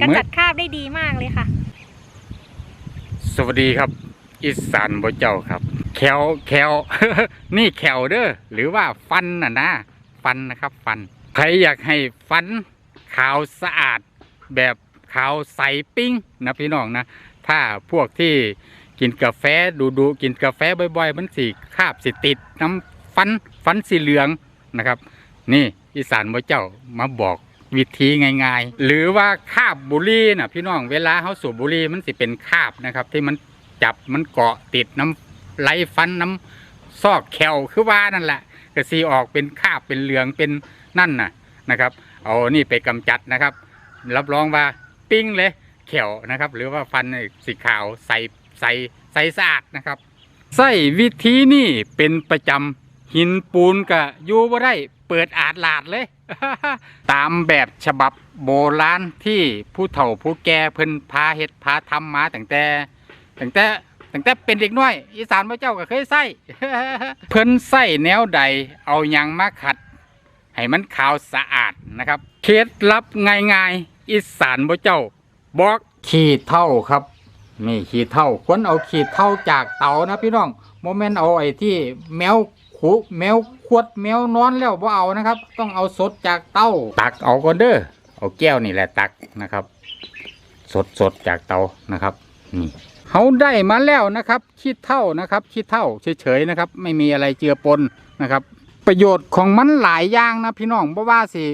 กำจัดคราบได้ดีมากเลยค่ะ สวัสดีครับอีสานบ่เจ้าครับ แควแคว นี่แควเด้อหรือว่าฟันน่ะนะ ฟันนะครับ ฟัน ใครอยากให้ฟันขาวสะอาดแบบขาวใสปิ้งนะพี่น้องนะ ถ้าพวกที่กินกาแฟดูดูๆกินกาแฟบ่อย ๆ มันสีคราบสิติดน้ำฟันฟันสีเหลืองนะครับ นี่ อีสานบ่เจ้ามาบอก วิธีง่ายๆ หรือว่าคาบบุรี่นะพี่น้องเวลาเขาสูบบุรีมันสิเป็นคาบนะครับ ที่มันจับมันเกาะติดน้ำไหลฟันน้ำซอกแขวคือว่านั่นแหละก็สีออกเป็นคาบเป็นเหลืองเป็นนั่นน่ะนะครับ เอานี่ไปกำจัดนะครับ รับรองว่าปิ้งเลยเขียวนะครับ หรือว่าฟันสีขาวใสใสใสสะอาดนะครับใส่วิธีนี่เป็นประจำหินปูนกะอยู่บ่ได้ เปิดอาดลาดเลย ตามแบบฉบับโบราณที่ผู้เฒ่าผู้แก่เพิ่นพาเฮ็ดพาทำมาตั้งแต่ตั้งแต่ตั้งแต่เป็นเด็กน้อย อีสานพระเจ้าก็เคยใส่เพิ่นใส่แนวใดเอายังมาขัด ให้มันขาวสะอาดนะครับ เคล็ดลับง่ายๆ อีสานบ่เจ้า บอกขี้เท่าครับนี่ขี้เท่าควรเอาขี้เท่าจากเตานะพี่น้องโมเมนต์เอาไอ้ที่แมว ขุแมวขวดแมวนอนแล้วบ่เอานะครับ ต้องเอาสดจากเตาตักเอาก่อนเด้อเอาแก้วนี่แหละตักนะครับ สดสดจากเตานะครับนี่เขาได้มาแล้วนะครับขี้เท่านะครับขี้เท่าเฉยๆนะครับ ไม่มีอะไรเจือปนนะครับ ประโยชน์ของมันหลายอย่างนะพี่น้องเพราะว่าสิ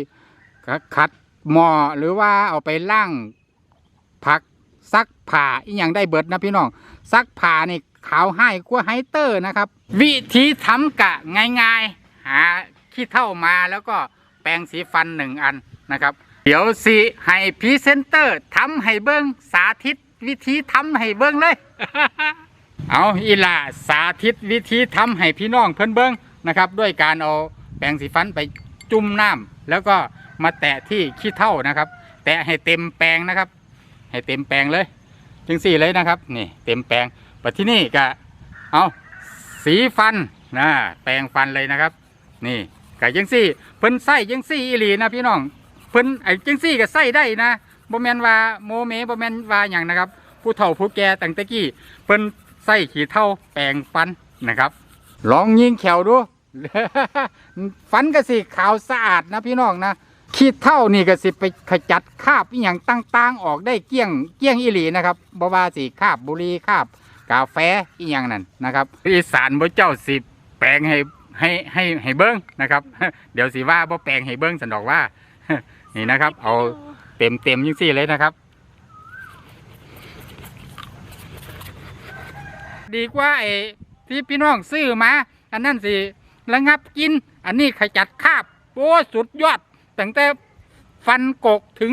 ขัดหม้อหรือว่าเอาไปล่างผักซักผ้าอีหยังได้เบิดนะพี่น้องซักผ้านี่ ขาวให้กว่าไฮเตอร์นะครับ วิธีทำกะง่ายๆ หาขี้เท่ามาแล้วก็แปรงสีฟันหนึ่งอันนะครับ เดี๋ยวสิให้พรีเซนเตอร์ทำให้เบิ้งสาธิตวิธีทำให้เบิ้งเลย เอาอีหล่าสาธิตวิธีทำให้พี่น้องเพิ่อนเบิ้งนะครับ ด้วยการเอาแปรงสีฟันไปจุ่มน้ำแล้วก็มาแตะที่ขี้เท่านะครับ แตะให้เต็มแปรงนะครับ ให้เต็มแปรงเลยจึงสี่เลยนะครับ นี่ เต็มแปรง ปัจที่นี่ก็เอาสีฟันนะแปรงฟันเลยนะครับ นี่ก็ยังสี่ เพิ่นใส่ยังสี่อีหลีนะพี่น้องเพิ่นไอ้จังสี่ก็ใส่ได้นะบ่แมนว่าโมเมบ่แมนว่าหยังนะครับ ผู้เฒ่าผู้แก่ตั้งแต่กี้เพิ่นใส่ขี้เท่าแปรงฟันนะครับ ลองยิงแขวดูฟันก็สิขาวสะอาดนะพี่น้องนะขี้เท่านี่ก็สิไปขจัดคาบอหย่างต่างๆ ออกได้เกี้ยงเกี้ยงอีหลีนะครับบ่ว่าสิคาบบุรีคาบ กาแฟอีหยังนั่นนะครับ อีสานบ่เจ้าสิแปลงให้ให้ให้ให้เบิ้งนะครับ เดี๋ยวสิว่าบ่แปลงให้เบิ้งสันดอกว่า นี่นะครับ เอาเต็มเต็มยังสี่เลยนะครับ ดีกว่าไอ้ที่พี่น้องซื้อมา อันนั้นสิระงับกิน อันนี้ขจัดคาบโอ้สุดยอดตั้งแต่ฟันกกถึง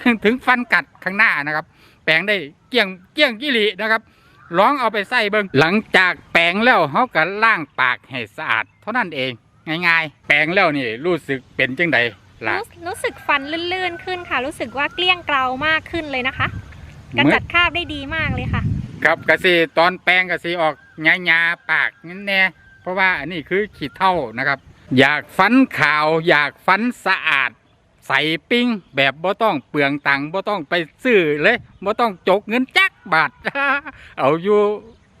ถึงถึงฟันกัดข้างหน้านะครับ แปลงได้เกลี้ยงเกลี้ยงกิรินะครับ ลองเอาไปใส่เบิงหลังจากแปรงแล้วเขาก็ล้างปากให้สะอาด เท่านั้นเอง ง่าย ๆ แปรงแล้วนี่รู้สึกเป็นจังใดล่ะ รู้รู้สึกฟันลื่นๆขึ้นค่ะ รู้สึกว่าเกลี้ยงเกลามากขึ้นเลยนะคะกำจัดคราบได้ดีมากเลยค่ะ ครับกสิตอนแปลงกสิออกหยาๆปากนั่นแน่เพราะว่าอันนี้คือขีดเท่านะครับ อยากฟันขาว อยากฟันสะอาด ใส่ปิ้งแบบบ่ต้องเปลืองตังค์บ่ต้องไปซื้อเลยบ่ต้องจกเงินจักบาทเอาอยู่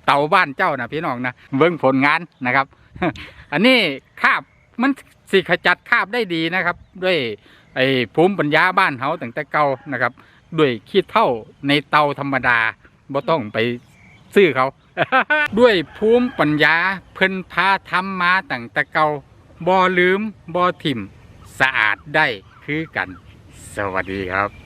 เตาบ้านเจ้านะพี่น้องนะเบิ่งผลงานนะครับ อันนี้คาบมันสิขจัดคาบได้ดีนะครับ ด้วยไอ้ภูมิปัญญาบ้านเฮาตั้งแต่เก่านะครับ ด้วยขี้เท่าในเตาธรรมดาบ่ต้องไปซื้อเขา ด้วยภูมิปัญญาเพิ่นพาทำมาตั้งแต่เก่าบ่ลืมบ่ถิ่มสะอาดได้ คือกัน สวัสดีครับ